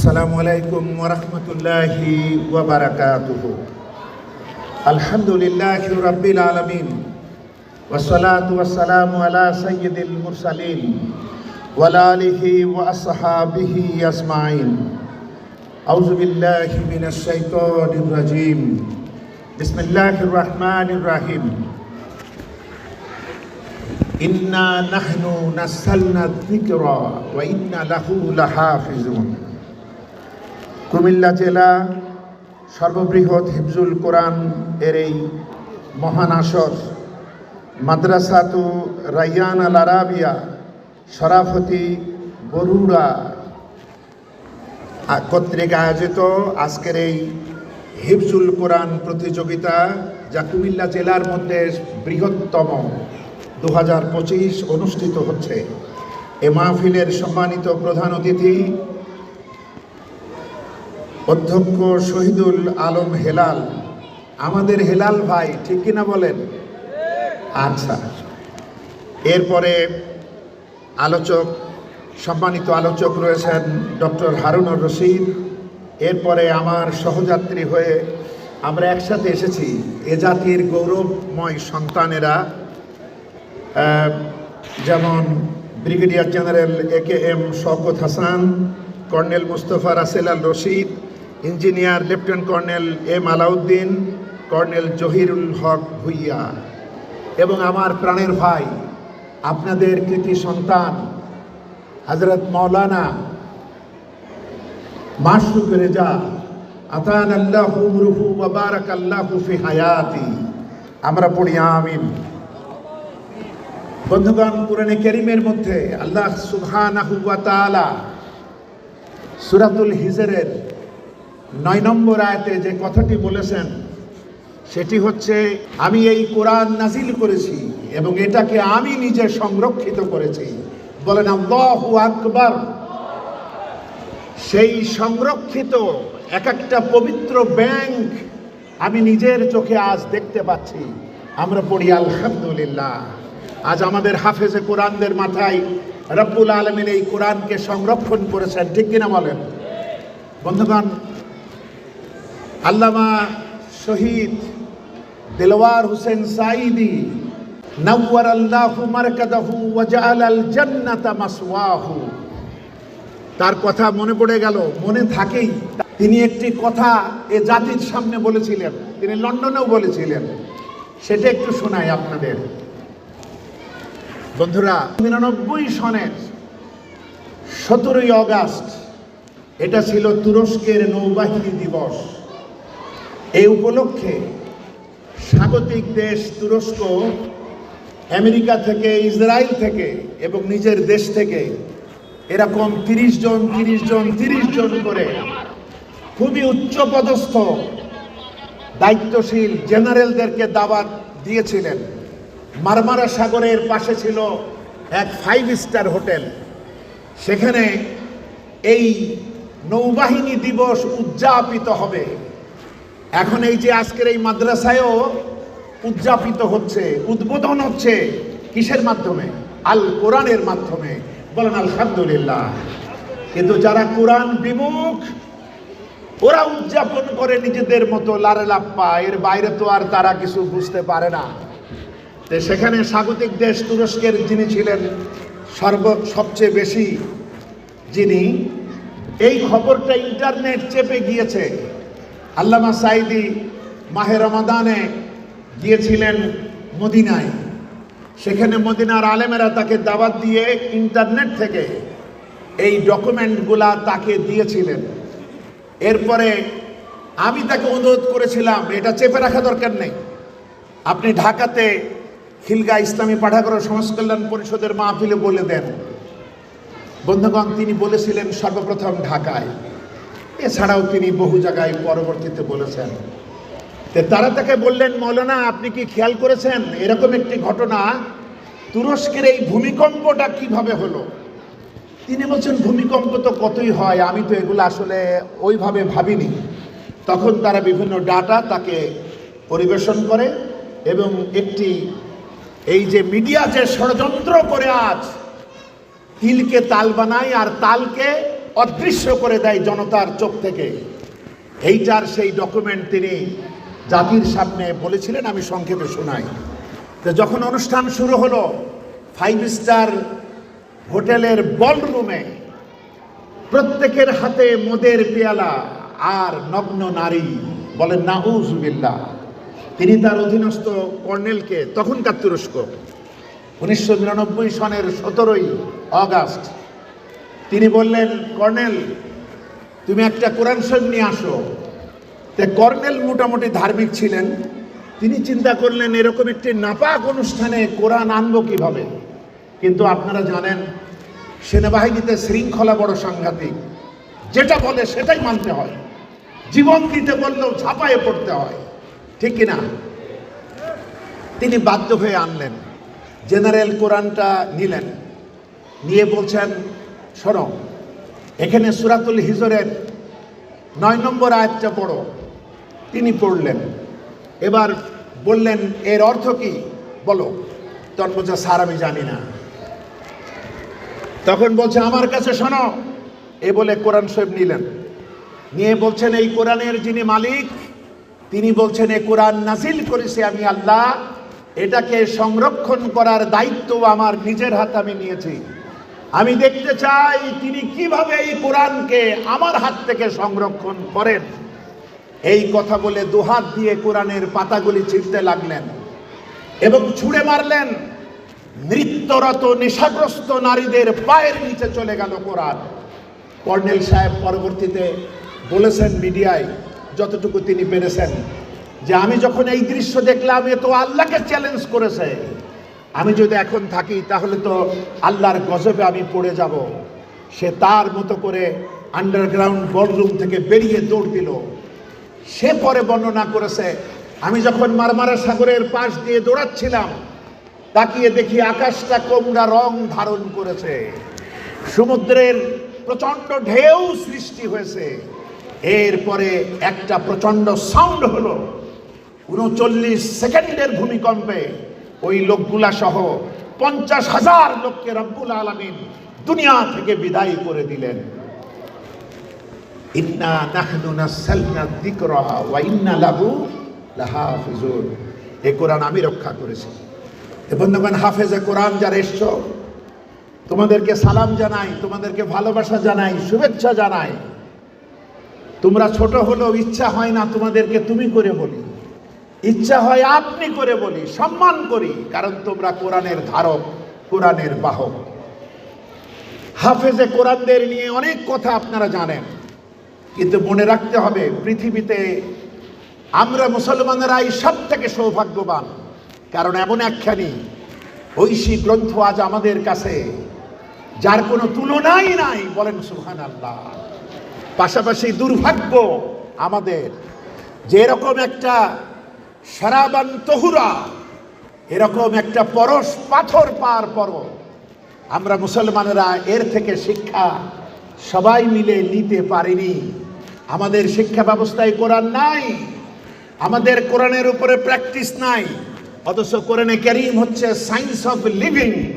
আসসালামু আলাইকুম ওরহমতুল্লাহি ওবরাকাতুহু আলহামদুলিল্লাহ রাব্বিল আলামিন والصلاة والسلام على سيد المرسلين وعلى آله وأصحابه أجمعين أعوذ بالله من الشيطان الرجيم بسم الله الرحمن الرحيم إنا نحن نزلنا الذكر وإنا له لحافظون কুমিল্লা জেলা সর্ববৃহৎ হিফজুল কোরআন এর এই মহান আসর, মাদ্রাসাতু রাইয়ান আল আরাবিয়া সরাফতি বরুড়া কর্তৃক আয়োজিত আজকের এই হিফজুল কোরআন প্রতিযোগিতা, যা কুমিল্লা জেলার মধ্যে বৃহত্তম দু হাজার পঁচিশ অনুষ্ঠিত হচ্ছে। এ মাহফিলের সম্মানিত প্রধান অতিথি অধ্যক্ষ শহীদুল আলম হেলাল। আমাদের হেলাল ভাই, ঠিক কিনা বলেন? আচ্ছা। এরপরে আলোচক, সম্মানিত আলোচক রয়েছেন ডক্টর হারুনুর রশিদ। এরপরে আমার সহযাত্রী হয়ে আমরা একসাথে এসেছি, এ জাতির গৌরবময় সন্তানেরা। যেমন brigadier general A K M Shawkat Hasan, colonel Mustafa Russell Al Rashid engineer lieutenant colonel M Alauddin, colonel Zahirul Haque Bhuiyan. এবং আমার প্রাণের ভাই, আপনাদের কৃতি সন্তান হজরত মৌলানা মাসরুক রেজা আতান আল্লাহ রুহু বাবারাক আল্লাহ ফি হায়াতি। আমরা পড়ি আমিন। বন্ধুগণ পুরানে কেরিমের মধ্যে আল্লাহ সুবহানাহু ওয়া তাআলা সূরাতুল হিজরের নয় নম্বর আয়াতে যে কথাটি বলেছেন, সেটি হচ্ছে, আমি এই কোরআন নাজিল করেছি এবং এটাকে আমি নিজে সংরক্ষিত করেছি। বলেন, আল্লাহু আকবার। সেই সংরক্ষিত এক একটা পবিত্র ব্যাংক আমি নিজের চোখে আজ দেখতে পাচ্ছি। আমরা পড়ি, আলহামদুলিল্লাহ। আজ আমাদের হাফেজে কোরআনদের মাথায় রব্বুল আলমিন এই কোরআনকে সংরক্ষণ করেছেন। ঠিক কিনা বলেন? বন্ধুগণ আল্লামা শহীদ দিলওয়ার হোসেন সাইদি নওয়ার আল্লাহু মারকাদাহু ওয়াজআল আল জান্নাতা মাসওয়াহু। তার কথা মনে পড়ে গেল, মনে থাকেই। তিনি একটি কথা এ জাতির সামনে বলেছিলেন, তিনি লন্ডনেও বলেছিলেন। সেটা একটু শোনাই আপনাদের। বন্ধুরা নিরানব্বই সনের সতেরোই অগাস্ট, এটা ছিল তুরস্কের নৌবাহিনী দিবস। এই উপলক্ষে স্বাগতিক দেশ তুরস্ক, আমেরিকা থেকে, ইসরায়েল থেকে এবং নিজের দেশ থেকে এরকম তিরিশ জন তিরিশ জন তিরিশ জন করে খুবই উচ্চপদস্থ, দায়িত্বশীল জেনারেলদেরকে দাওয়াত দিয়েছিলেন। মারমারা সাগরের পাশে ছিল এক ফাইভ স্টার হোটেল। সেখানে এই নৌবাহিনী দিবস উদযাপিত হবে। এখন এই যে আজকের এই মাদ্রাসায়ও উদযাপিত হচ্ছে, উদ্বোধন হচ্ছে কিসের মাধ্যমে? আল কোরআনের মাধ্যমে। বলেন, আলহামদুলিল্লাহ। কিন্তু যারা কোরআন বিমুখ, ওরা উদযাপন করে নিজেদের মতো লারে লাপ্পা। এর বাইরে তো আর তারা কিছু বুঝতে পারে না। তো সেখানে স্বাগতিক দেশ তুরস্কের যিনি ছিলেন সর্ব, সবচেয়ে বেশি যিনি, এই খবরটা ইন্টারনেট চেপে গিয়েছে। আল্লামা সাইদি মাহে রমাদানে গিয়েছিলেন মদিনায়। সেখানে মদিনার আলেমেরা তাকে দাওয়াত দিয়ে ইন্টারনেট থেকে এই ডকুমেন্টগুলা তাকে দিয়েছিলেন। এরপরে আমি তাকে অনুরোধ করেছিলাম, এটা চেপে রাখা দরকার নেই। আপনি ঢাকাতে খিলগা ইসলামী পাঠাগার সমাজ কল্যাণ পরিষদের মাহফিলে বলে দেন। বন্ধুগণ, তিনি বলেছিলেন, সর্বপ্রথম ঢাকায়। এছাড়াও তিনি বহু জায়গায় পরবর্তীতে বলেছেন তারা তাকে বললেন, মৌলানা, আপনি কি খেয়াল করেছেন? এরকম একটি ঘটনা, তুরস্কের এই ভূমিকম্পটা কীভাবে হলো? তিনি বলছেন, ভূমিকম্প তো কতই হয়, আমি তো এগুলো আসলে ওইভাবে ভাবিনি। তখন তারা বিভিন্ন ডাটা তাকে পরিবেশন করে এবং একটি, এই যে মিডিয়া যে ষড়যন্ত্র করে আজ, তিলকে তাল বানায় আর তালকে অদৃশ্য করে দেয় জনতার চোখ থেকে। এইটার সেই ডকুমেন্ট তিনি জাতির সামনে বলেছিলেন, আমি সংক্ষেপে শোনাই। তো যখন অনুষ্ঠান শুরু হলো ফাইভ স্টার হোটেলের বলরুমে প্রত্যেকের হাতে মদের পেয়ালা আর নগ্ন নারী বলেন নাউজুবিল্লাহ তিনি তার অধীনস্থ কর্নেলকে, তখনকার তুরস্ক, উনিশশো নিরানব্বই সনের সতেরোই অগাস্ট তিনি বললেন, কর্নেল, তুমি একটা কোরআন শরীফ নিয়ে আসো। তে কর্নেল মোটামুটি ধার্মিক ছিলেন। তিনি চিন্তা করলেন, এরকম একটি নাপাক অনুষ্ঠানে কোরআন আনব কীভাবে? কিন্তু আপনারা জানেন, সেনাবাহিনীতে শৃঙ্খলা বড় সাংঘাতিক। যেটা বলে সেটাই মানতে হয়। জীবন দিতে বললেও ঝাঁপায়ে পড়তে হয়। ঠিক কিনা? তিনি বাধ্য হয়ে আনলেন। জেনারেল কোরআনটা নিলেন। নিয়ে বলছেন শোনো এখানে সুরাতুল হিজরের নয় নম্বর আয়াতটা পড়ো। তিনি পড়লেন। এবার বললেন, এর অর্থ কি? বলো। তখন বলছে স্যার আমি জানি না। তখন বলছে, আমার কাছে শোনো। এ বলে কোরআন শরীফ নিলেন। নিয়ে বলছেন, এই কোরআনের যিনি মালিক, তিনি বলছেন, এ কোরআন নাজিল করেছি আমি আল্লাহ। এটাকে সংরক্ষণ করার দায়িত্ব আমার নিজের হাতে আমি নিয়েছি। আমি দেখতে চাই তিনি কীভাবে এই কোরআনকে আমার হাত থেকে সংরক্ষণ করেন। এই কথা বলে দুহাত দিয়ে কোরআনের পাতাগুলি ছিঁড়তে লাগলেন এবং ছুঁড়ে মারলেন। নৃত্যরত, নেশাগ্রস্ত নারীদের পায়ের নিচে চলে গেল কোরআন। কর্নেল সাহেব পরবর্তীতে বলেছেন মিডিয়ায়, যতটুকু তিনি পেরেছেন, যে আমি যখন এই দৃশ্য দেখলাম, এ তো আল্লাহকে চ্যালেঞ্জ করেছে। আমি যদি এখন থাকি, তাহলে তো আল্লাহর গজবে আমি পড়ে যাব। সে তার মতো করে আন্ডারগ্রাউন্ড বলরুম থেকে বেরিয়ে দৌড় দিল। সে পরে বর্ণনা করেছে, আমি যখন মারমারা সাগরের পাশ দিয়ে দৌড়াচ্ছিলাম, তাকিয়ে দেখি আকাশটা কোমড়া রং ধারণ করেছে। সমুদ্রের প্রচণ্ড ঢেউ সৃষ্টি হয়েছে। এরপরে একটা প্রচণ্ড সাউন্ড হলো। উনচল্লিশ সেকেন্ডের ভূমিকম্পে ওই লোকগুলা সহ পঞ্চাশ হাজার লোককে রব্বুল আলমিন দুনিয়া থেকে বিদায় করে দিলেন। ইন্না নাহনু নাসালনা যিকরা ওয়া ইন্না লাহু লাহাফিজুন। এই কোরআন আমি রক্ষা করেছি। এ বন্ধুগণ, হাফেজে কোরআন যারা এসছো, তোমাদেরকে সালাম জানাই, তোমাদেরকে ভালোবাসা জানাই, শুভেচ্ছা জানাই। তোমরা ছোট হলেও ইচ্ছা হয় না তোমাদেরকে তুমি করে বলি। ইচ্ছা হয় আপনি করে বলি, সম্মান করি, কারণ তোমরা কোরআনের ধারক, কোরআনের বাহক। হাফেজে কোরআনদের নিয়ে অনেক কথা আপনারা জানেন, কিন্তু মনে রাখতে হবে, পৃথিবীতে আমরা মুসলমানেরাই সব থেকে সৌভাগ্যবান, কারণ এমন একখানি ঐশী গ্রন্থ আজ আমাদের কাছে, যার কোনো তুলনাই নাই, বলেন সুহান আল্লাহ পাশাপাশি দুর্ভাগ্য আমাদের, যেরকম একটা সারাবান তহুরা। এরকম একটা পরশ পাথর পার পর আমরা মুসলমানেরা এর থেকে শিক্ষা সবাই মিলে নিতে পারিনি। আমাদের শিক্ষা ব্যবস্থায় কোরআন নাই। আমাদের কোরআনের উপরে প্র্যাকটিস নাই। অথচ কোরআনে ক্যারিম হচ্ছে সায়েন্স অফ লিভিং।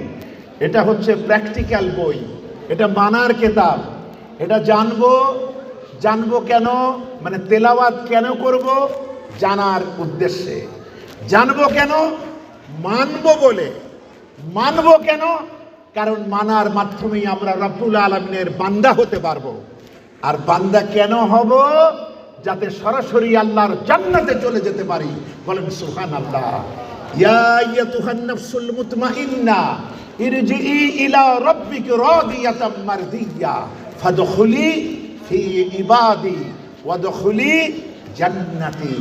এটা হচ্ছে প্র্যাকটিক্যাল বই। এটা মানার কেতাব। এটা জানব জানব কেন? মানে তেলাওয়াত কেন করব? জানার উদ্দেশ্যে। জানব কেন? মানবো বলে। মানবো কেন? কারণ মানার মাধ্যমেই আমরা রব্বুল আলমিনের বান্দা হতে পারব। আর বান্দা কেন হব? যাতে সরাসরি আল্লাহর জান্নাতে চলে যেতে পারি। বলেন সুহান আল্লাহ ইবাদি জান্নাতি।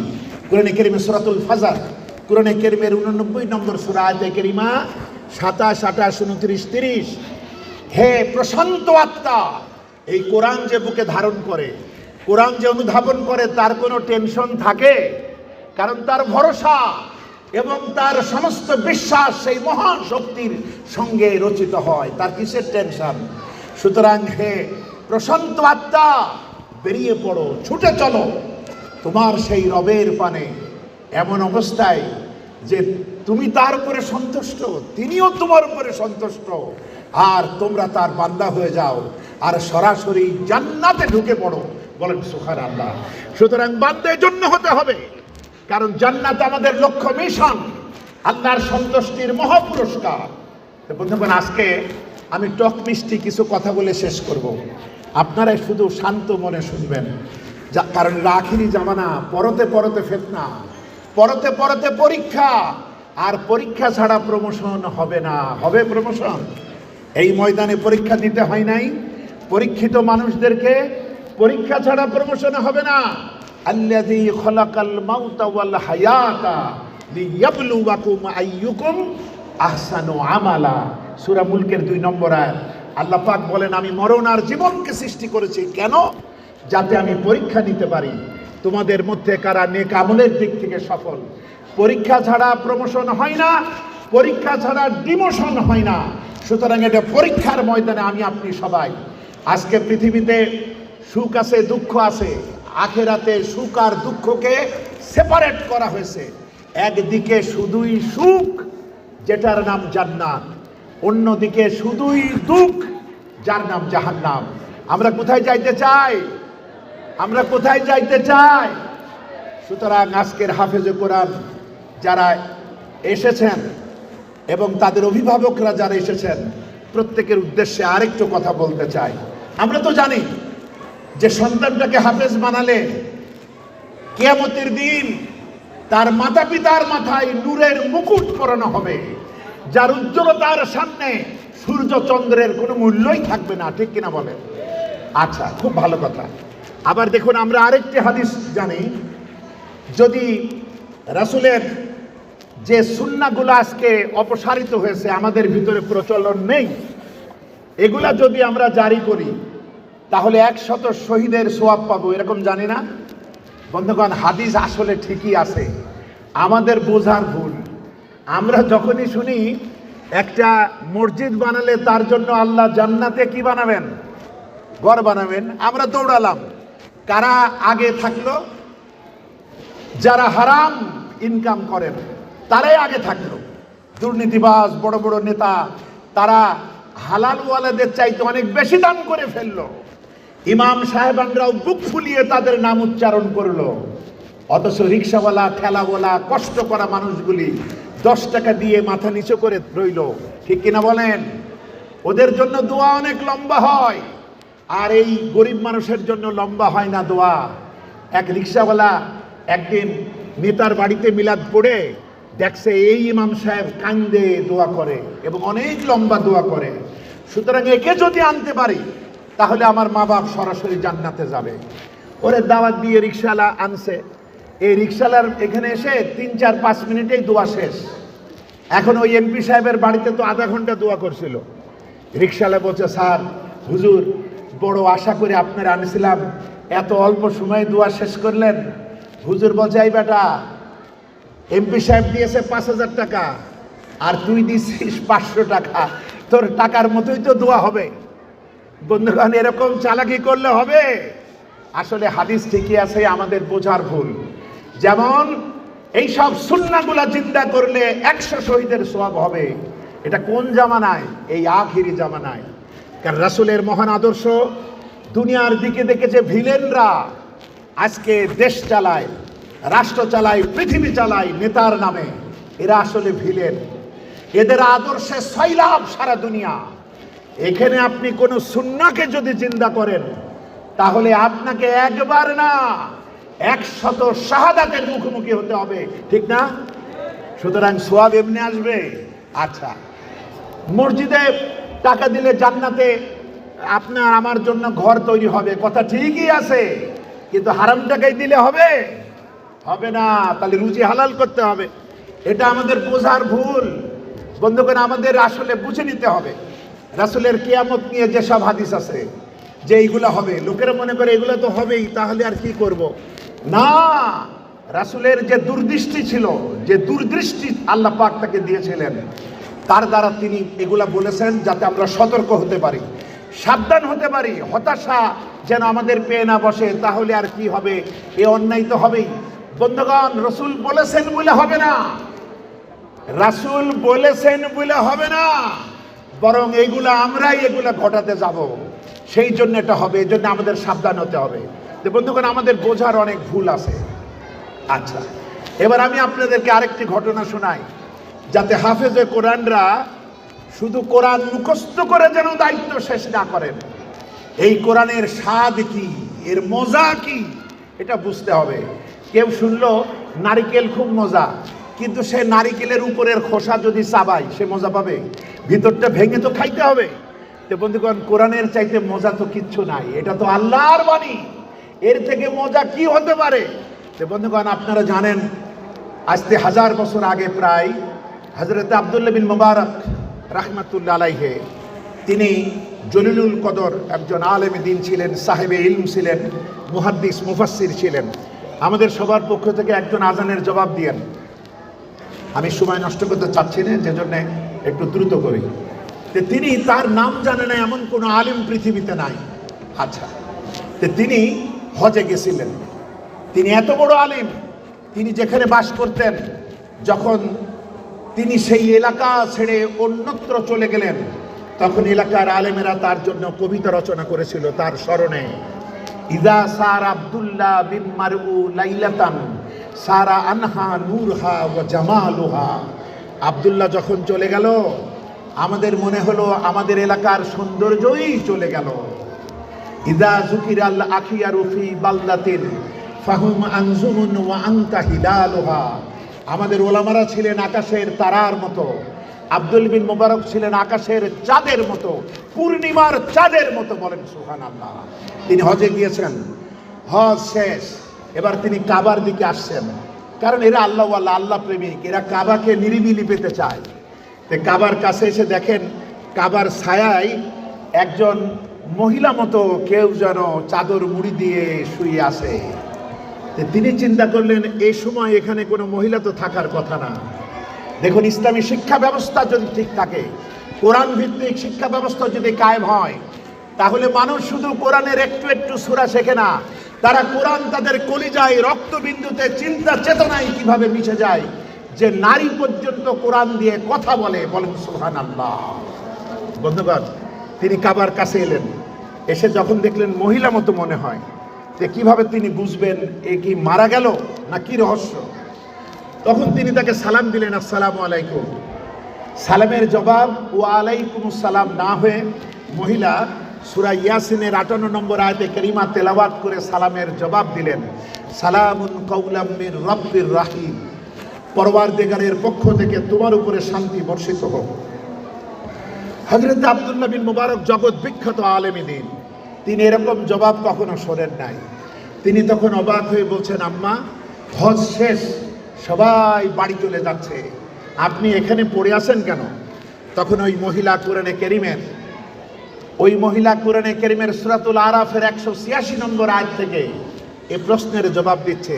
কোরআনে কারিমে সূরাতুল ফাজর, কোরআনে কারিমের 89 নম্বর সূরা কারিমা 27 28 29 30 হে প্রশান্ত আত্মা, এই কোরআন যে বুকে ধারণ করে, কোরআন যে অনুধাবন করে, তার কোনো টেনশন থাকে? কারণ তার ভরসা এবং তার সমস্ত বিশ্বাস সেই মহান শক্তির সঙ্গে রচিত হয়। তার কিসের টেনশন? সুতরাং হে প্রশান্ত আত্মা, বেরিয়ে পড়ো, ছুটে চলো। তোমার সেই রবের পানে এমন অবস্থায় যে তুমি তার উপরে সন্তুষ্ট, তিনিও তোমার উপরে সন্তুষ্ট। আর তোমরা তার বান্দা হয়ে যাও আর সরাসরি জান্নাতে ঢুকে পড়ো। বলেন সুখার আল্লাহ সুতরাং বান্দের জন্য হতে হবে, কারণ জান্নাত আমাদের লক্ষ্য মিশন, আল্লাহর সন্তুষ্টির মহাপুরস্কার। তো বন্ধুগণ, আজকে আমি টক মিষ্টি কিছু কথা বলে শেষ করব। আপনারা শুধু শান্ত মনে শুনবেন। কারণ রাখিরি জামানা, পরতে পরতে ফেতনা, পরতে পরতে পরীক্ষা, আর পরীক্ষা ছাড়া প্রমোশন হবে না। হবে প্রমোশন এই ময়দানে পরীক্ষা দিতে হয় নাই। পরীক্ষিত মানুষদেরকে পরীক্ষা ছাড়া প্রমোশন হবে না। মুলকের দুই নম্বর বলেন, আমি মরণ আর জীবনকে সৃষ্টি করেছি। কেন? যাতে আমি পরীক্ষা নিতে পারি। তোমাদের মধ্যে কারা নেক আমলের দিক থেকে সফল? পরীক্ষা ছাড়া প্রমোশন হয় না, পরীক্ষা ছাড়া ডিমোশন হয় না। সুতরাং এটা পরীক্ষার ময়দানে আমি, আপনি সবাই। আজকে পৃথিবীতে সুখ আছে, দুঃখ আছে। আখেরাতে সুখ আর দুঃখকে সেপারেট করা হয়েছে। একদিকে শুধুই সুখ, যেটার নাম জান্নাত। অন্যদিকে শুধুই দুঃখ, যার নাম জাহান্নাম। আমরা কোথায় যাইতে চাই? আমরা কোথায় যাইতে চাই? সুতরাং আজকের হাফেজে কোরআন যারা এসেছেন এবং তাদের অভিভাবকরা যারা এসেছেন, প্রত্যেকের উদ্দেশ্যে আরেকটু কথা বলতে চাই। আমরা তো জানি যে সন্তানটাকে হাফেজ বানালে কেয়ামতের দিন তার মাতা পিতার মাথায় নূরের মুকুট পরানো হবে, যার উজ্জ্বলতার সামনে সূর্য চন্দ্রের কোনো মূল্যই থাকবে না, ঠিক কিনা বলেন? আচ্ছা খুব ভালো কথা। আবার দেখুন, আমরা আরেকটি হাদিস জানি। যদি রাসুলের যে সুন্নাগুলো আজকে অপসারিত হয়েছে, আমাদের ভিতরে প্রচলন নেই, এগুলা যদি আমরা জারি করি, তাহলে একশত শহীদের সোয়াব পাবো। এরকম জানি না? বন্ধুগণ, হাদিস আসলে ঠিকই আছে। আমাদের বোঝার ভুল। আমরা যখনই শুনি, একটা মসজিদ বানালে তার জন্য আল্লাহ জান্নাতে কি বানাবেন? ঘর বানাবেন। আমরা দৌড়ালাম। কারা আগে থাকল যারা হারাম ইনকাম করেন, তারাই আগে থাকল দুর্নীতিবাজ, বড় বড় নেতা, তারা হালালওয়ালাদের চাইতে অনেক বেশি দান করে ফেলল। ইমাম সাহেবানরাও বুক ফুলিয়ে তাদের নাম উচ্চারণ করল। অথচ রিক্সাওয়ালা, ঠেলাওয়ালা, কষ্ট করা মানুষগুলি দশ টাকা দিয়ে মাথা নিচু করে রইল। ঠিক কিনা বলেন? ওদের জন্য দোয়া অনেক লম্বা হয়। আর এই গরিব মানুষের জন্য লম্বা হয় না দোয়া। এক রিক্সাওয়ালা একদিন নেতার বাড়িতে মিলাদ পড়ে, দেখছে এই ইমাম সাহেব কান্দে দোয়া করে এবং অনেক লম্বা দোয়া করে। সুতরাং একে যদি আনতে পারি, তাহলে আমার মা বাপ সরাসরি জান্নাতে যাবে। ওরে দাওয়াত দিয়ে রিক্সাওয়ালা আনছে। এই রিক্সাওয়ালার এখানে এসে তিন, চার, পাঁচ মিনিটেই দোয়া শেষ। এখন ওই এমপি সাহেবের বাড়িতে তো আধা ঘণ্টা দোয়া করছিল। রিক্সাওয়ালা বলছে, স্যার, হুজুর বড় আশা করে আপনার আনছিলাম। এত অল্প সময়ে দোয়া শেষ করলেন। হুজুর বজাই বেটা, এমপি সাহেব দিয়েছে পাঁচ হাজার টাকা, আর তুই দিছিস পাঁচশো টাকা। তোর টাকার মতোই তো দোয়া হবে। বন্ধুগণ, এরকম চালাকি করলে হবে? আসলে হাদিস ঠিকই আছে, আমাদের বোঝার ভুল। যেমন, এই সব সুন্নাগুলা চিন্তা করলে একশো শহীদের সব হবে। এটা কোন জামানায়? এই আখিরি জামানায়। কারণ রাসুলের মহান আদর্শ দুনিয়ার দিকে দেখেছে ভিলেনরা। আজকে দেশ চালায়, রাষ্ট্র চালায়, পৃথিবী চালায় নেতার নামে। এরা আসলে ভিলেন। এদের আদর্শে সৈলাভ সারা দুনিয়া। এখানে আপনি কোনো সুন্নাকে যদি চিন্তা করেন, তাহলে আপনাকে একবার না একশত শাহাদাতের মুখোমুখি হতে হবে। ঠিক না? সুতরাং সোয়াব এমনি আসবে। আচ্ছা মসজিদে টাকা দিলে জান্নাতে আপনার আমার জন্য ঘর তৈরি হবে। কথা ঠিকই আছে, কিন্তু হারাম টাকাই দিলে হবে? হবে না, তাহলে রুজি হালাল করতে হবে। এটা আমাদের বোঝার ভুল। বন্ধুগণ, আমাদের আসলে বুঝে নিতে হবে। রাসূলের কিয়ামত নিয়ে যেসব হাদিস আছে, যে এইগুলো হবে, লোকেরা মনে করে এগুলো তো হবেই, তাহলে আর কি করব? না, রাসূলের যে দুর্দৃষ্টি ছিল, যে দুর্দৃষ্টি আল্লাহ পাক তাকে দিয়েছিলেন। তার দ্বারা তিনি এগুলা বলেছেন যাতে আমরা সতর্ক হতে পারি। সাবধান হতে পারি, হতাশা যেন আমাদের পেয়ে না বসে, তাহলে আর কি হবে? এ অন্যায় তো হবেই। বন্ধুগণ, রসুল বলেছেন বলে হবে না। রাসূল বলেছেন বলে হবে না। বরং এগুলা আমরাই এগুলো ঘটাতে যাব। সেই জন্য এটা হবে, এই জন্য আমাদের সাবধান হতে হবে। তো বন্ধুগণ, আমাদের বোঝার অনেক ভুল আছে। আচ্ছা এবার আমি আপনাদেরকে আরেকটি ঘটনা শোনাই। যাতে হাফেজে কোরআনরা শুধু কোরআন মুখস্থ করে যেন দায়িত্ব শেষ না করেন। এই কোরআনের স্বাদ কি? এর মজা কি? এটা বুঝতে হবে। কেউ শুনলো, নারিকেল খুব মজা, কিন্তু সে নারিকেলের উপরের খোসা যদি চাবায়, সে মজা পাবে? ভিতরটা ভেঙে তো খাইতে হবে। তো বন্ধুগণ, কোরআনের চাইতে মজা তো কিচ্ছু নাই। এটা তো আল্লাহর বাণী। এর থেকে মজা কি হতে পারে? তো বন্ধুগণ, আপনারা জানেন, আজকে হাজার বছর আগে প্রায় হজরত আবদুল্লাহ বিন মুবারক রাহমাতুল্লাহ আলাইহে, তিনি জলিলুল কদর একজন আলেম দিন ছিলেন, সাহেবে ইলম ছিলেন, মুহাদ্দিস, মুফাসসির ছিলেন। আমাদের সবার পক্ষ থেকে একজন আজানের জবাব দিয়েন। আমি সময় নষ্ট করতে চাচ্ছি না যে জন্যে একটু দ্রুত করি। যে তিনি তার নাম জানে না, এমন কোনো আলিম পৃথিবীতে নাই। আচ্ছা তো তিনি হজে গেছিলেন। তিনি এত বড় আলিম, তিনি যেখানে বাস করতেন, যখন তিনি সেই এলাকা ছেড়ে অন্যত্র চলে গেলেন। তখন এলাকার আলেমেরা তার জন্য কবিতা রচনা করেছিল তার স্মরণে। ইদা সার আব্দুল্লাহ বিন মারু লাইলাতান, সারা আনহা নূরহা ও জামালুহা। আব্দুল্লাহ যখন চলে গেল, আমাদের মনে হলো আমাদের এলাকার সৌন্দর্যই চলে গেল। ইদা জুকির আল আখিয়ারু ফি বালদাতিন ফাহুম আনজুমুন ওয়া আনতা হিলালুহা। আমাদের ওলামারা ছিলেন আকাশের তারার মতো, আব্দুল বিন মোবারক ছিলেন আকাশের চাঁদের মতো, পূর্ণিমার চাঁদের মতো বলেন সুহান আল্লাহ তিনি হজে গিয়েছেন, হজ শেষ, এবার তিনি কাবার দিকে আসছেন। কারণ এরা আল্লাহ আল্লাহ আল্লাহ প্রেমিক, এরা কাবাকে নিরিবিলি পেতে চায়। তো কাবার কাছে এসে দেখেন, কাবার ছায়ায় একজন মহিলা মতো কেউ যেন চাদর মুড়ি দিয়ে শুয়ে আসে তিনি চিন্তা করলেন এই সময় এখানে কোনো মহিলা তো থাকার কথা না। দেখুন, ইসলামী শিক্ষা ব্যবস্থা যদি ঠিক থাকে, কোরআন ভিত্তিক শিক্ষা ব্যবস্থা যদি কায়েম হয়, তাহলে মানুষ শুধু কোরআনের একটু একটু সুরা শেখে না, তারা কোরআন তাদের কলিজায়, রক্তবিন্দুতে, চিন্তা চেতনায় কীভাবে মিশে যায়, যে নারী পর্যন্ত কোরআন দিয়ে কথা বলে, বলেন সুহান আল্লাহ বন্ধুগণ, তিনি কাবার কাছে এলেন, এসে যখন দেখলেন মহিলা মতো মনে হয় যে কীভাবে তিনি বুঝবেন এ কি মারা গেল না কি রহস্য? তখন তিনি তাকে সালাম দিলেন, আসসালামু আলাইকুম। সালামের জবাব, ও আলাইকুম সালাম না হয়ে মহিলা সুরা ইয়াসিনের আটান্ন নম্বর আয়তে করিমা তেলাওয়াত করে সালামের জবাব দিলেন, সালামুন কৌলাম মির রব্বির রাহিম। পরবার দেগারের পক্ষ থেকে তোমার উপরে শান্তি বর্ষিত হোক। হজরত আবদুল্লাহ বিন মুবারক জগৎ বিখ্যাত আলেমী দিন। তিনি এরকম জবাব কখনো শোনেন নাই। তিনি তখন অবাক হয়ে বলছেন, আম্মা হজ শেষ, সবাই বাড়ি চলে যাচ্ছে। আপনি এখানে পড়ে আছেন কেন? তখন ওই মহিলা কোরআনে কেরিমের, ওই মহিলা কোরআনে কেরিমের সুরাতুল আরাফের একশো ছিয়াশি নম্বর আয় থেকে এ প্রশ্নের জবাব দিচ্ছে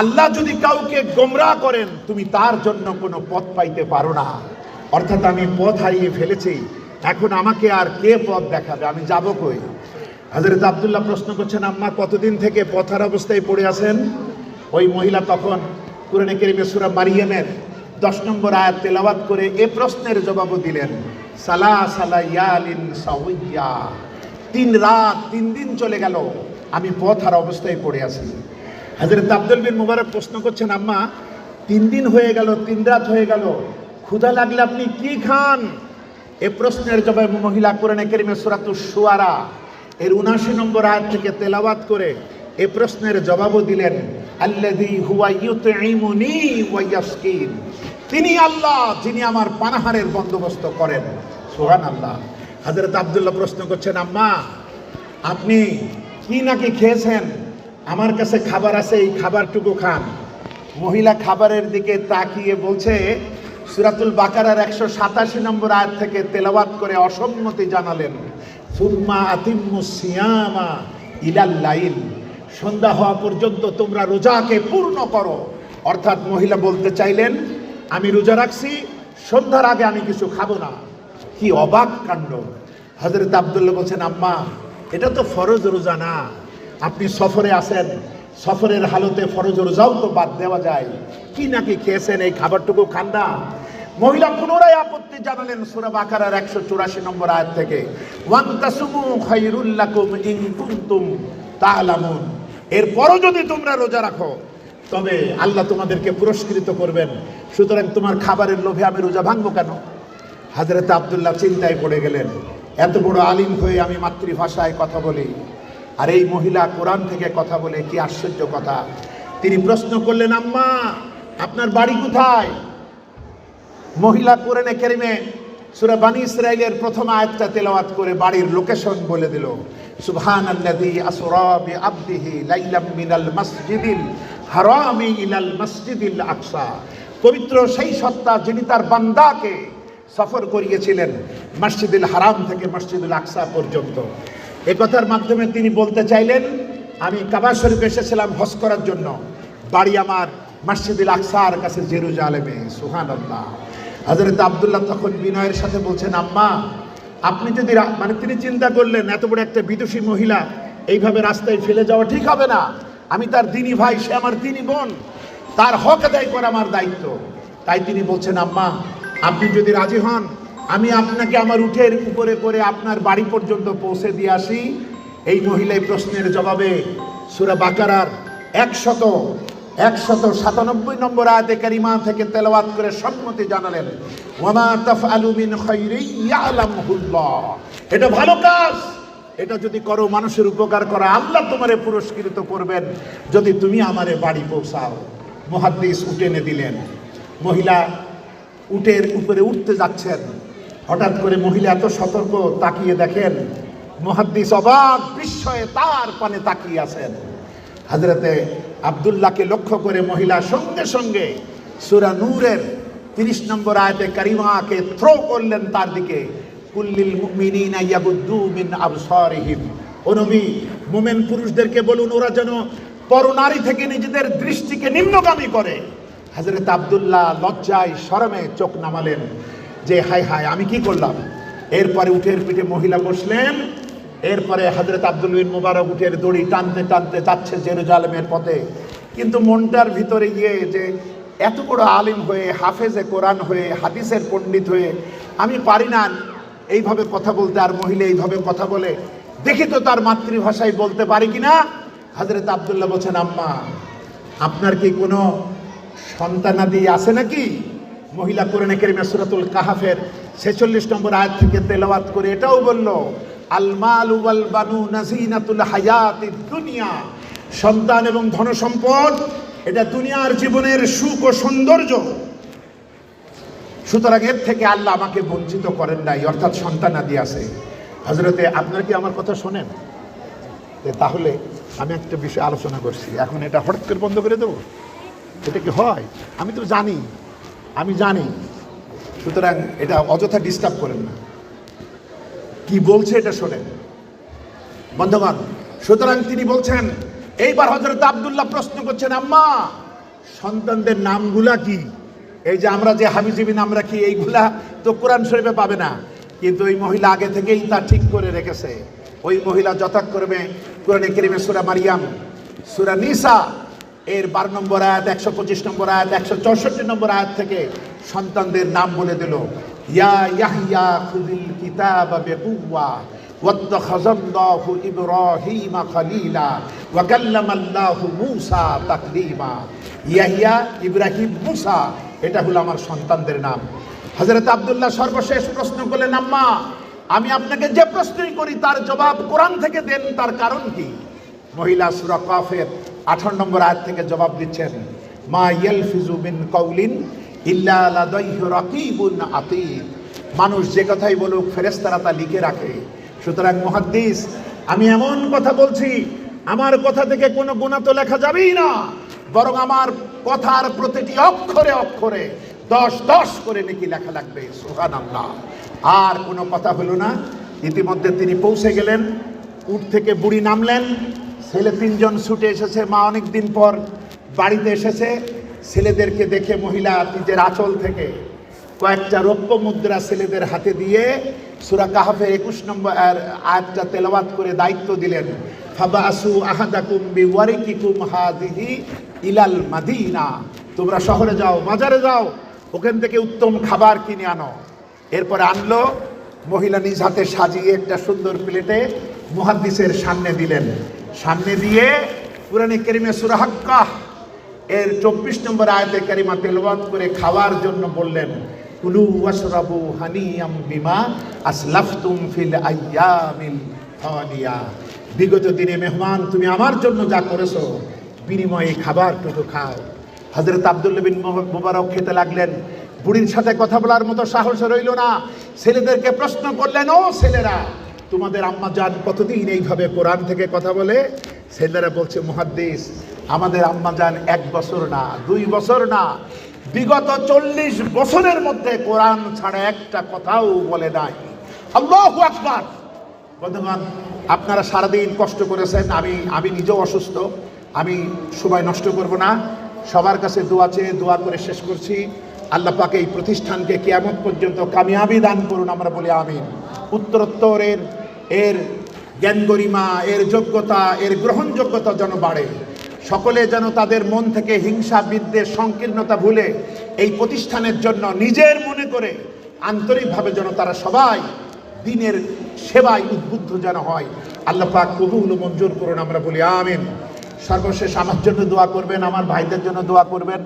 আল্লাহ যদি কাউকে গোমরা করেন, তুমি তার জন্য কোনো পথ পাইতে পারো না। অর্থাৎ আমি পথ হারিয়ে ফেলেছি। এখন আমাকে আর কে পথ দেখাবে? আমি যাব কই? হাজরত আবদুল্লাহ প্রশ্ন করছেন, আম্মা, কতদিন থেকে পথার অবস্থায় পড়ে আছেন? ওই মহিলা তখন কুরআনে কেরিমে সূরা মারিয়ামের দশ নম্বর আয়াত তেলাওয়াত করে এ প্রশ্নের জবাবও দিলেন সালা সালা ইয়ালিন সাউইয়া। তিন রাত, তিন দিন চলে গেল, আমি পথ আর অবস্থায় পড়ে আছি। হাজরত আব্দুল বিন মুবারক প্রশ্ন করছেন, আম্মা, তিন দিন হয়ে গেল, তিন রাত হয়ে গেল ক্ষুধা লাগলে আপনি কি খান? এ প্রশ্নের জবাব মহিলা কোরআনে কেরিমে সুরাতু সুয়ারা এর উনাশি নম্বর আয়াত থেকে তেলাওয়াত করে এ প্রশ্নের জবাবও দিলেন তিনি আল্লাহ, যিনি আমার পানাহারের বন্দোবস্ত করেন। সুবহানাল্লাহ। হযরত আব্দুল্লাহ প্রশ্ন করছেন, আম্মা, আপনি কি নাকি খেয়েছেন? আমার কাছে খাবার আছে, এই খাবারটুকু খান। মহিলা খাবারের দিকে তাকিয়ে বলছে সুরাতুল বাকারার একশো সাতাশি নম্বর আয়াত থেকে তেলাওয়াত করে অসম্মতি জানালেন। সুরমা আতিম্মু সিয়ামা ইলাল লাইল। সন্ধ্যা হওয়া পর্যন্ত তোমরা রোজাকে পূর্ণ করো। অর্থাৎ মহিলা বলতে চাইলেন, আমি রোজা রাখছি, সন্ধ্যার আগে আমি কিছু খাব না। কি অবাক কাণ্ড। হজরত আবদুল্লাহ বলছেন, আম্মা, এটা তো ফরজ রোজা না। আপনি সফরে আসেন সফরের হালতে ফরজ রোজাও তো বাদ দেওয়া যায়। কি নাকি খেয়েছেন এই খাবারটুকু খান না মহিলা পুনরায় আপত্তি জানালেন সূরা বাকারার একশো চুরাশি নম্বর আয়াত থেকে। ওয়ান তাসুমু খায়রুল লাকুম ইন কুনতুম তা'লামুন এরপরও যদি তোমরা রোজা রাখো, তবে আল্লাহ তোমাদেরকে পুরস্কৃত করবেন। সুতরাং তোমার খাবারের লোভে আমি রোজা ভাঙবো কেন? হাজরত আবদুল্লাহ চিন্তায় পড়ে গেলেন। এত বড় আলিম হয়ে আমি মাতৃভাষায় কথা বলি। আর এই মহিলা কোরআন থেকে কথা বলে কি আশ্চর্য কথা। তিনি প্রশ্ন করলেন, আম্মা, আপনার বাড়ি কোথায়? মহিলা কোরআনে কেরিমে সুরা বানি ইসরাইলের প্রথম আয়াতটা তেলাওয়াত করে বাড়ির লোকেশন বলে দিল। সুবহান আল্লাযী আসরা বিআবদিহি লাইলাম মিনাল মাসজিদিল হারামি ইলাল মাসজিদিল আকসা। পবিত্র সেই সত্তা যিনি তার বান্দাকে সফর করিয়েছিলেন, মসজিদুল হারাম থেকে মসজিদুল আকসা পর্যন্ত। এ কথার মাধ্যমে তিনি বলতে চাইলেন, আমি কাবা শরীফ এসেছিলাম হজ করার জন্য। বাড়ি আমার মসজিদুল আকসার কাছে জেরুজালেমে সুহান আল্লাহ হজরত আবদুল্লাহ তখন বিনয়ের সাথে বলছেন, আম্মা, আপনি যদি মানে তিনি চিন্তা করলেন, এত বড় একটা বিদুষী মহিলা, এইভাবে রাস্তায় ফেলে যাওয়া ঠিক হবে না। আমি তার দিনই ভাই, সে আমার দিনী বোন। তার হক আদায় করা আমার দায়িত্ব। তাই তিনি বলছেন, আম্মা, আপনি যদি রাজি হন আমি আপনাকে আমার উঠের উপরে করে আপনার বাড়ি পর্যন্ত পৌঁছে দিয়ে আসি। এই মহিলা প্রশ্নের জবাবে সুরা বাকারার একশত একশত সাতানব্বই নম্বর আয়াতে কারিমা থেকে তেলাওয়াত করে সম্মতি জানালেন, ওয়ামা মিন খাইরিন ইয়ালামুহুল্লাহ। এটা ভালো কাজ। এটা যদি করো, মানুষের উপকার করা, আল্লাহ তোমারে পুরস্কৃত করবেন। যদি তুমি আমারে বাড়ি পৌঁছাও, মুহাদ্দিস উঠে এনে দিলেন। মহিলা উটের উপরে উঠতে যাচ্ছেন। হঠাৎ করে মহিলা এত সতর্ক তাকিয়ে দেখেন, মুহাদ্দিস অবাক বিস্ময়ে তার পানে তাকিয়ে আছেন। হাজরতে আবদুল্লাহকে লক্ষ্য করে মহিলা সঙ্গে সঙ্গে সুরা নূরের তিরিশ নম্বর আয়তে কারিমাকে থ্রো করলেন তার দিকে। কুল্লিল মুমিনিনা ইয়াগুদ্দু মিন আবসারিহিম। ও নবী, মুমিন পুরুষদেরকে বলুন, ওরা যেন পরনারী থেকে নিজেদের দৃষ্টিকে নিম্নগামী করে। হযরত আব্দুল্লাহ লজ্জায় শরমে চোখ নামালেন। যে হায় হায় আমি কি করলাম? এরপরে উঠের পিঠে মহিলা বসলেন। এরপরে হজরত আব্দুল মুবারক উঠের দড়ি টানতে টানতে যাচ্ছে জেরুজালেমের পথে। কিন্তু মনটার ভিতরে গিয়ে যে এত বড় আলিম হয়ে, হাফেজে কোরআন হয়ে, হাদিসের পণ্ডিত হয়ে, আমি পারি না এইভাবে কথা বলতে, আর মহিলা এইভাবে কথা বলে। দেখি তো তার মাতৃভাষায় বলতে পারি কিনা? হজরত আবদুল্লাহ বলছেন, আম্মা, আপনার কি কোনো সন্তানাদি আছে নাকি? মহিলা কোরআনে কেরিমে সুরাতুল কাহাফের ছেচল্লিশ নম্বর আয়াত থেকে তেলাওয়াত করে এটাও বলল আলমাল ওয়াল বানু নাজিনাতুল হায়াতি দুনিয়া। সন্তান এবং ধন সম্পদ এটা দুনিয়ার জীবনের সুখ ও সৌন্দর্য। সুতরাং এর থেকে আল্লাহ আমাকে বঞ্চিত করেন নাই, অর্থাৎ সন্তানাদি আছে। হজরতে আপনারা কি আমার কথা শোনেন? তাহলে আমি একটা বিষয় আলোচনা করছি। এখন এটা হঠাৎ করে বন্ধ করে দেবো? এটা কি হয়? আমি তো জানি। আমি জানি। সুতরাং এটা অযথা ডিস্টার্ব করেন না। কি বলছে এটা শোনেন। বন্ধুগণ, সুতরাং তিনি বলছেন, এইবার হজরত আবদুল্লাহ প্রশ্ন করছেন, আম্মা, সন্তানদের নামগুলা কি? এই যে আমরা যে হাবিজিবি নাম রাখি, এইগুলা তো কোরআন শরীফে পাবে না। কিন্তু ওই মহিলা আগে থেকেই তা ঠিক করে রেখেছে। ওই মহিলা যথাক্রমে কোরআনে কেরিমে সুরা মারিয়াম, সুরা নিসা এর বারো নম্বর আয়াত একশো পঁচিশ নম্বর আয়াত একশো চৌষট্টি নম্বর আয়াত থেকে সন্তানদের নাম বলে দিল ইয়া ইয়াহিয়া খুদিল কিতাব বেকুয়া واتخذ الله إبراهيم خليلا وكلم الله موسى تكليما ইয়াহিয়া ইব্রাহিম মুসা এটা হলো আমার সন্তানদের নাম হযরত আব্দুল্লাহ সর্বশেষ প্রশ্ন করলেন আম্মা আমি আপনাকে যে প্রশ্নই করি তার জবাব কোরআন থেকে দেন তার কারণ কি মহিলা সূরা কাফের 18 নম্বর আয়াত থেকে জবাব দিচ্ছেন, মা ইল্লা লাদাইহি রাকিবুন আতীদ মানুষ যে কথাই বলুক, ফেরেশতারা তা লিখে রাখে। সুতরাং মুহাদ্দিস, আমি এমন কথা বলছি, আমার কথা থেকে কোনো গুণা তো লেখা যাবেই না, বরং আমার কথার প্রতিটি অক্ষরে অক্ষরে দশ দশ করে নাকি লেখা লাগবে সুহান আল্লাহ আর কোনো কথা হলো না। ইতিমধ্যে তিনি পৌঁছে গেলেন উঠ থেকে বুড়ি নামলেন ছেলে তিনজন ছুটে এসেছে, মা অনেক দিন পর বাড়িতে এসেছে। ছেলেদেরকে দেখে মহিলা নিজের আঁচল থেকে কয়েকটা রৌপ্য মুদ্রা ছেলেদের হাতে দিয়ে সুরা কাহাফের একুশ নম্বর আর আয়াতটা তেলাওয়াত করে দায়িত্ব দিলেন। ফাবাসু আহাদাকুম বিওয়ারিকিকুম হাদিহি ইলাল মাদিনা। তোমরা শহরে যাও, বাজারে যাও, ওখান থেকে উত্তম খাবার কিনে আনো। এরপরে আনলো, মহিলা নিজ হাতে সাজিয়ে একটা সুন্দর প্লেটে মুহাদ্দিসের সামনে দিলেন। সামনে দিয়ে পুরানি কেরিমে সুরাহাক্কা এর চব্বিশ নম্বর আয়তে কারিমা তেলবাদ করে খাওয়ার জন্য বললেন, কুলু ওয়াশরাবু হানিয়াম বিমা আসলাফতুম ফিল আইয়ামিল খালিয়া বিগত দিনে মেহমান, তুমি আমার জন্য যা করেছ, বিনিময়ে খাবারটুকু খাও। হজরত আবদুল্লা বিন মোবারক খেতে লাগলেন। বুড়ির সাথে কথা বলার মতো সাহস রইল না। ছেলেদেরকে প্রশ্ন করলেন, ও ছেলেরা তোমাদের আম্মা জান কতদিন এইভাবে কোরআন থেকে কথা বলে? ছেলেরা বলছে, মুহাদ্দিস, আমাদের আম্মা জান এক বছর না, দুই বছর না। বিগত চল্লিশ বছরের মধ্যে কোরআন ছাড়া একটা কথাও বলে নাই। আল্লাহু আকবার! আপনারা সারাদিন কষ্ট করেছেন, আমি আমি নিজেও অসুস্থ, আমি সময় নষ্ট করব না। সবার কাছে দোয়া চেয়ে দোয়া করে শেষ করছি। আল্লাহ পাকে এই প্রতিষ্ঠানকে কিয়ামত পর্যন্ত কামিয়াবি দান করুন, আমরা বলি আমিন। উত্তরোত্তর এর এর জ্ঞান গরিমা, এর যোগ্যতা, এর গ্রহণযোগ্যতা যেন বাড়ে। সকলে যেন তাদের মন থেকে হিংসা, বিদ্বেষ, সংকীর্ণতা ভুলে এই প্রতিষ্ঠানের জন্য নিজের মনে করে আন্তরিকভাবে যেন তারা সবাই দিনের সেবায় উদ্বুদ্ধ যেন হয়। আল্লাহ পাক কবুল মঞ্জুর করুন, আমরা বলি আমিন। সর্বশেষ আমার জন্য দোয়া করবেন, আমার ভাইদের জন্য দোয়া করবেন,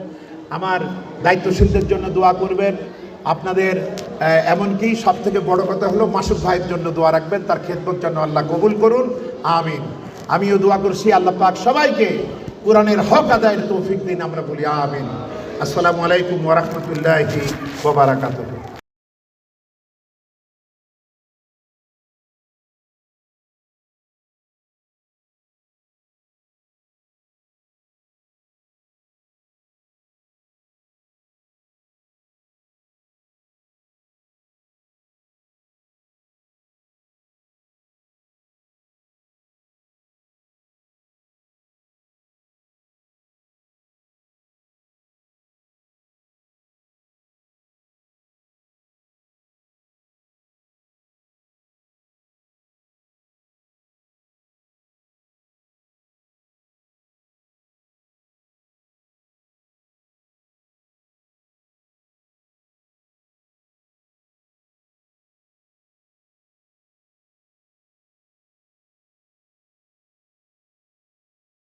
আমার দায়িত্বশীলদের জন্য দোয়া করবেন আপনাদের এমনকি সব থেকে বড় কথা হলো মাসুদ ভাইয়ের জন্য দোয়া রাখবেন, তার খেদমত জন্য আল্লাহ কবুল করুন, আমিন। আমিও দোয়া করছি, আল্লাহ পাক সবাইকে কোরআনের হক আদায়ের তৌফিক দিন, আমরা বলি আমিন। আসসালামু আলাইকুম ওরহমতুল্লাহি ওবরাকাতুহু